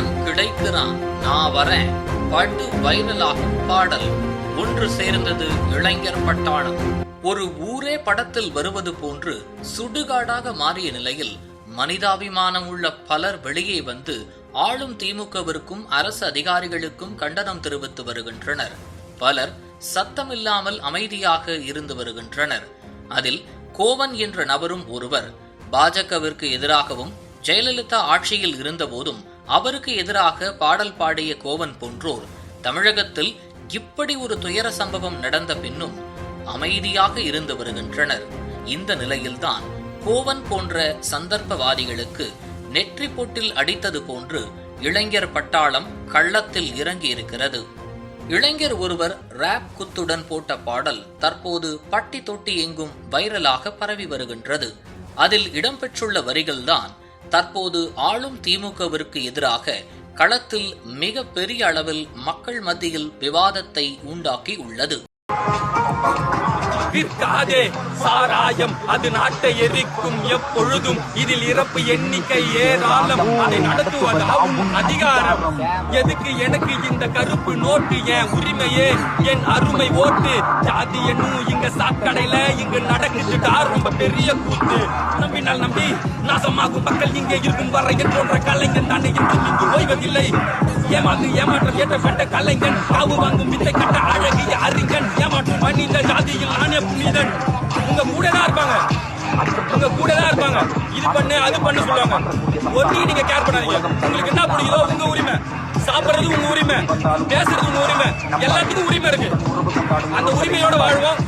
கோவன் கிடைக்கிறான். நான் வரேன். படு வைரலாகும் பாடல். ஒன்று சேர்ந்தது இளைஞர் பட்டாளம். ஒரு ஊரே படத்தில் வருவது போன்று சுடுகாடாக மாறிய நிலையில் மனிதாபிமானம் உள்ள பலர் வெளியே வந்து ஆளும் திமுகவிற்கும் அரசு அதிகாரிகளுக்கும் கண்டனம் தெரிவித்து வருகின்றனர். பலர் சத்தமில்லாமல் அமைதியாக இருந்து வருகின்றனர். அதில் கோவன் என்ற நபரும் ஒருவர் பாஜகவிற்கு எதிராகவும் ஜெயலலிதா ஆட்சியில் இருந்தபோதும் அவருக்கு எதிராக பாடல் பாடிய கோவன் போன்றோர் தமிழகத்தில் இப்படி ஒரு துயர சம்பவம் நடந்த பின்னும் அமைதியாக இருந்து வருகின்றனர். இந்த நிலையில்தான் கோவன் போன்ற சந்தர்ப்பவாதிகளுக்கு நெற்றி போட்டில் அடித்தது போன்று இளைஞர் பட்டாளம் கள்ளத்தில் இறங்கி இருக்கிறது இளைஞர் ஒருவர் ராப் குத்துடன் போட்ட பாடல் தற்போது பட்டி தொட்டி எங்கும் வைரலாக பரவி வருகின்றது. அதில் இடம்பெற்றுள்ள வரிகள்தான் தற்போது ஆளும் திமுகவிற்கு எதிராக களத்தில் மிக பெரிய அளவில் மக்கள் மத்தியில் விவாதத்தை உண்டாக்கி உள்ளது சாராயம் அது நாட்டை எரிக்கும் எப்பொழுதும். இதில் இறப்பு எண்ணிக்கை ஏராளம். அதை நடத்துவதாகும் அதிகாரம். எதுக்கு எனக்கு இந்த கருப்பு நோட்டு? என் உரிமையே என் அருமை ஓட்டு. ஜாதி என்னும் இங்க சாக்கடையில இங்க நடக்குதுடா. ரொம்ப பெரிய கூத்து. நம்பினால் நம்பி நாசமாகும் மக்கள் இங்கே இருக்கும் வர போன்ற கலைஞன் தானே என்றும் இங்கு ஓய்வதில்லை. ஏமாந்து ஏமாற்றம் ஏற்றப்பட்ட கலைஞன். காவு வாங்கும் வித்தை கட்ட அழகிய அறிஞன். ஏமாற்றும் மனித ஜாதியில் ஆனே புனிதன் உங்க கூட தான் இருப்பாங்க. உங்க கூட தான் இருப்பாங்க. இது பண்ணு அது பண்ணு சொல்லுவாங்க. ஒன்றையும் நீங்க கேர் பண்ணாதீங்க. உங்களுக்கு என்ன பிடிக்குதோ உங்க உரிமை. சாப்பிடுறது உங்க உரிமை. பேசுறது உங்க உரிமை. எல்லாத்துக்கும் உரிமை இருக்கு. அந்த உரிமையோட வாழ்வோம்.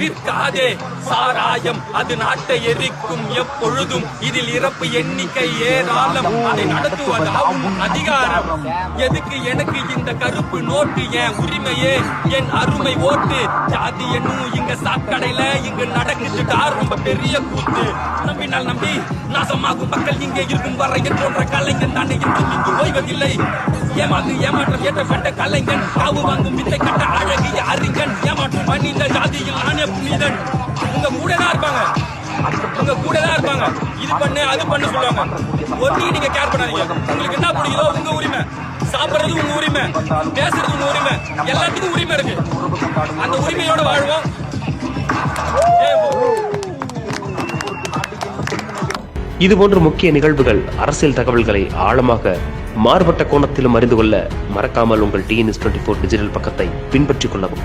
விற்காதே. சாராயம் அது நாட்டை எரிக்கும் எப்பொழுதும். இதில் இறப்பு எண்ணிக்கை ஏராளம். அதை நடத்துவதாகும் அதிகாரம். எதுக்கு எனக்கு இந்த கருப்பு நோட்டு என் உரிமையே? என் அருமை ஓட்டு. ஜாதி என்னும் இங்க சாக்கடையில இங்க நடக்குதுடா ரொம்ப பெரிய கூத்து. நம்பினால் நம்பி நாசமாகும் மக்கள் இங்கே இருக்கும் வர என் போன்ற கலைஞன் தானே என்று இங்கு ஓய்வதில்லை. ஏமாந்து ஏமாற்றம் ஏற்றப்பட்ட கலைஞன். காவு வாங்கும் வித்தை கட்ட அழகிய அறிஞன். ஏமாற்றும் மனித ஜாதியில் நானே புனிதன். உங்க கூட தான் இருப்பாங்க. உங்க கூட தான் இருப்பாங்க. இது பண்ணு அது பண்ணு சொல்லுவாங்க. ஒன்றையும் நீங்க கேர் பண்ணாதீங்க. உங்களுக்கு என்ன பிடிக்குதோ உங்க உரிமை. சாப்பிடுறது உங்க உரிமை. பேசுறது உங்க உரிமை. எல்லாத்துக்கும் உரிமை இருக்கு. அந்த உரிமையோட வாழ்வோம். இதுபோன்ற முக்கிய நிகழ்வுகள் அரசியல் தகவல்களை ஆழமாக மாறுபட்ட கோணத்திலும் அறிந்து கொள்ள மறக்காமல் உங்கள் டிஎன்எஸ் டுவெண்ட்டி ஃபோர் டிஜிட்டல் பக்கத்தை பின்பற்றிக் கொள்ளவும்.